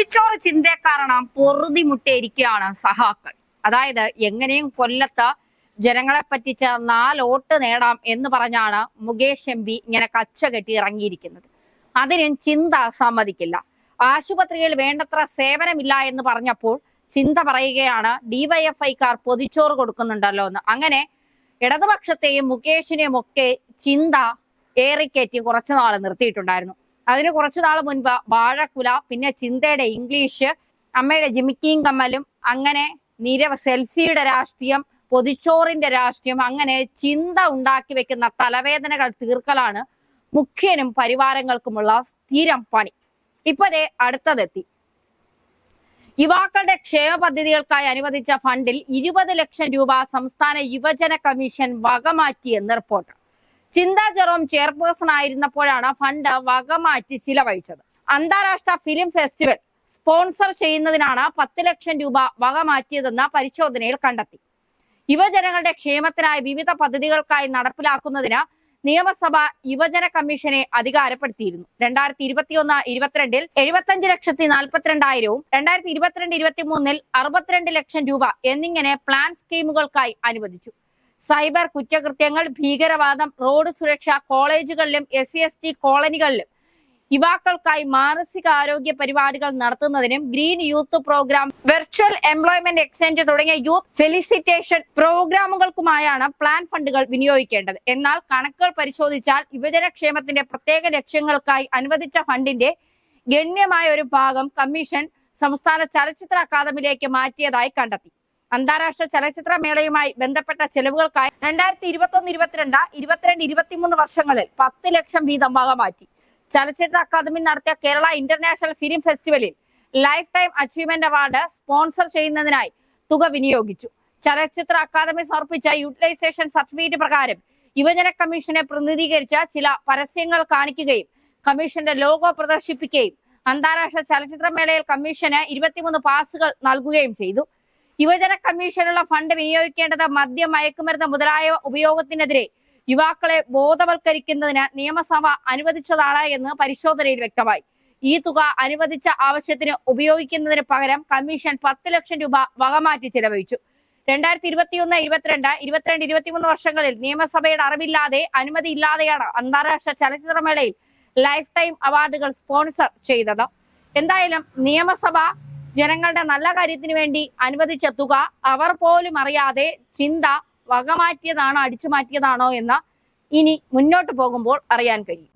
പൊതിച്ചോറ് ചിന്തയെ കാരണം പൊറുതിമുട്ടിയിരിക്കുകയാണ് സഹാക്കൾ. അതായത് എങ്ങനെയും കൊല്ലത്ത് ജനങ്ങളെ പറ്റിച്ച് നാലോട്ട് നേടാം എന്ന് പറഞ്ഞാണ് മുകേഷ് എം പി ഇങ്ങനെ കച്ച കെട്ടി ഇറങ്ങിയിരിക്കുന്നത്. അതിനും ചിന്ത സമ്മതിക്കില്ല. ആശുപത്രിയിൽ വേണ്ടത്ര സേവനമില്ല എന്ന് പറഞ്ഞപ്പോൾ ചിന്ത പറയുകയാണ് ഡിവൈഎഫ്ഐക്കാർ പൊതിച്ചോറ് കൊടുക്കുന്നുണ്ടല്ലോ എന്ന്. അങ്ങനെ ഇടതുപക്ഷത്തെയും മുകേഷിനെയും ഒക്കെ ചിന്ത ഏറിക്കയറ്റി കുറച്ചു നാൾ നിർത്തിയിട്ടുണ്ടായിരുന്നു. അതിന് കുറച്ചു നാൾ മുൻപ് വാഴക്കുല പിന്നെ ചിന്തയുടെ ഇംഗ്ലീഷ് അമ്മയുടെ ജിമിക്കിയും കമ്മലും അങ്ങനെ നിരവ സെൽഫിയുടെ രാഷ്ട്രീയം പൊതിച്ചോറിന്റെ രാഷ്ട്രീയം അങ്ങനെ ചിന്ത ഉണ്ടാക്കി വെക്കുന്ന തലവേദനകൾ തീർക്കലാണ് മുഖ്യനും പരിവാരങ്ങൾക്കുമുള്ള സ്ഥിരം പണി. ഇപ്പോഴേ അടുത്തതെത്തി. യുവാക്കളുടെ ക്ഷേമ പദ്ധതികൾക്കായി അനുവദിച്ച ഫണ്ടിൽ ഇരുപത് ലക്ഷം രൂപ സംസ്ഥാന യുവജന കമ്മീഷൻ വകമാറ്റിയെന്ന് റിപ്പോർട്ട്. ചിന്താ ജെറോം ചെയർപേഴ്സൺ ആയിരുന്നപ്പോഴാണ് ഫണ്ട് വകമാറ്റി ചിലവഴിച്ചത്. അന്താരാഷ്ട്ര ഫിലിം ഫെസ്റ്റിവൽ സ്പോൺസർ ചെയ്യുന്നതിനാണ് പത്ത് ലക്ഷം രൂപ വകമാറ്റിയതെന്ന് പരിശോധനയിൽ കണ്ടെത്തി. യുവജനങ്ങളുടെ ക്ഷേമത്തിനായി വിവിധ പദ്ധതികൾക്കായി നടപ്പിലാക്കുന്നതിന് നിയമസഭ യുവജന കമ്മീഷനെ അധികാരപ്പെടുത്തിയിരുന്നു. രണ്ടായിരത്തി ഇരുപത്തിയൊന്ന് ഇരുപത്തിരണ്ടിൽ എഴുപത്തഞ്ച് ലക്ഷത്തി നാൽപ്പത്തിരണ്ടായിരവും രണ്ടായിരത്തി ഇരുപത്തിരണ്ട് ഇരുപത്തി മൂന്നിൽ അറുപത്തിരണ്ട് ലക്ഷം രൂപ എന്നിങ്ങനെ പ്ലാൻ സ്കീമുകൾക്കായി അനുവദിച്ചു. സൈബർ കുറ്റകൃത്യങ്ങൾ ഭീകരവാദം റോഡ് സുരക്ഷ കോളേജുകളിലും എസ് സി ടി കോളനികളിലും. യുവാക്കൾക്കായി മാനസികാരോഗ്യ പരിപാടികൾ നടത്തുന്നതിനും green youth programme virtual employment exchange തുടങ്ങിയ യൂത്ത് ഫെലിസിറ്റേഷൻ പ്രോഗ്രാമുകൾക്കുമായാണ് പ്ലാൻ ഫണ്ടുകൾ വിനിയോഗിക്കേണ്ടത്. എന്നാൽ കണക്കുകൾ പരിശോധിച്ചാൽ യുവജനക്ഷേമത്തിന്റെ പ്രത്യേക ലക്ഷ്യങ്ങൾക്കായി അനുവദിച്ച ഫണ്ടിന്റെ ഗണ്യമായ ഒരു ഭാഗം കമ്മീഷൻ സംസ്ഥാന ചലച്ചിത്ര അക്കാദമിയിലേക്ക് മാറ്റിയതായി കണ്ടെത്തി. അന്താരാഷ്ട്ര ചലച്ചിത്ര മേളയുമായി ബന്ധപ്പെട്ട ചെലവുകൾക്കായി രണ്ടായിരത്തി ഇരുപത്തി ഒന്ന് ഇരുപത്തിരണ്ട് ഇരുപത്തിരണ്ട് ഇരുപത്തിമൂന്ന് വർഷങ്ങളിൽ പത്ത് ലക്ഷം വീതം വക മാറ്റി. ചലച്ചിത്ര അക്കാദമി നടത്തിയ കേരള ഇന്റർനാഷണൽ ഫിലിം ഫെസ്റ്റിവലിൽ lifetime achievement award sponsor ചെയ്യുന്നതിനായി തുക വിനിയോഗിച്ചു. ചലച്ചിത്ര അക്കാദമി സമർപ്പിച്ച യൂട്ടിലൈസേഷൻ സർട്ടിഫിക്കറ്റ് പ്രകാരം യുവജന കമ്മീഷനെ പ്രതിനിധീകരിച്ച ചില പരസ്യങ്ങൾ കാണിക്കുകയും കമ്മീഷന്റെ ലോഗോ പ്രദർശിപ്പിക്കുകയും അന്താരാഷ്ട്ര ചലച്ചിത്രമേളയിൽ കമ്മീഷന് ഇരുപത്തിമൂന്ന് പാസുകൾ നൽകുകയും ചെയ്തു. യുവജന കമ്മീഷനുള്ള ഫണ്ട് വിനിയോഗിക്കേണ്ടത് മദ്യം മയക്കുമരുന്ന് മുതലായ ഉപയോഗത്തിനെതിരെ യുവാക്കളെ ബോധവൽക്കരിക്കുന്നതിന് നിയമസഭ അനുവദിച്ചതാണ് എന്ന് പരിശോധനയിൽ വ്യക്തമായി. ഈ തുക അനുവദിച്ച ആവശ്യത്തിന് ഉപയോഗിക്കുന്നതിന് പകരം കമ്മീഷൻ പത്ത് ലക്ഷം രൂപ വകമാറ്റി ചെലവഴിച്ചു. രണ്ടായിരത്തി ഇരുപത്തിയൊന്ന് ഇരുപത്തിരണ്ട് ഇരുപത്തിരണ്ട് ഇരുപത്തിമൂന്ന് വർഷങ്ങളിൽ നിയമസഭയുടെ അറിവില്ലാതെ അനുമതി ഇല്ലാതെയാണ് അന്താരാഷ്ട്ര ചലച്ചിത്രമേളയിൽ ലൈഫ് ടൈം അവാർഡുകൾ സ്പോൺസർ ചെയ്തത്. എന്തായാലും നിയമസഭ ജനങ്ങളുടെ നല്ല കാര്യത്തിന് വേണ്ടി അനുവദിച്ച തുക അവർ പോലും അറിയാതെ ചിന്ത വകമാറ്റിയതാണോ അടിച്ചു മാറ്റിയതാണോ എന്ന് ഇനി മുന്നോട്ട് പോകുമ്പോൾ അറിയാൻ കഴിയും.